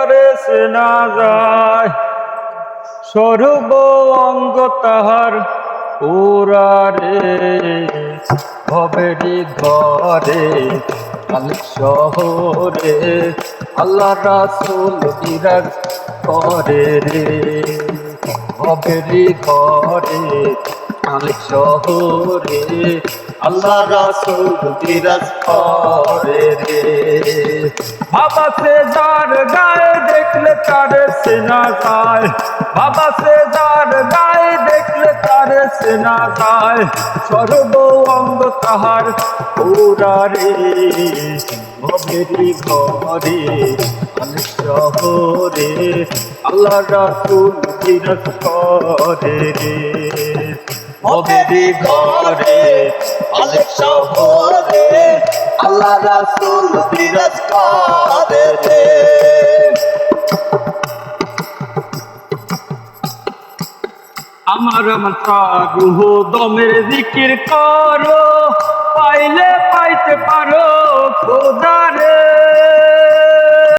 তারে সেনা যায়। সর্ব অঙ্গ তাহার পুরারে ভবেরি ঘরে মালিক শহরে আল্লাহ রাসুল বিরাজ করে রে। ভবেরি ঘরে মালিক শহরে আল্লাহ রাসুল বিরাজ করে রে। বাবা সে যার গায়ে দেখলে তারে সেনা যায়। বাবা সে যার গায়ে দেখলে তারে সেনা যায়। সর্ব অঙ্গ তাহার পুরারে ভবেরি ঘরে শহরে আল্লাহ রাসুল বিরাজ করে রে। ভবেরি ঘরে অনেক শহরে আল্লাহ রাসূল বিরাজ আমার মাথা রুহ দমের জিকির করো পাইলে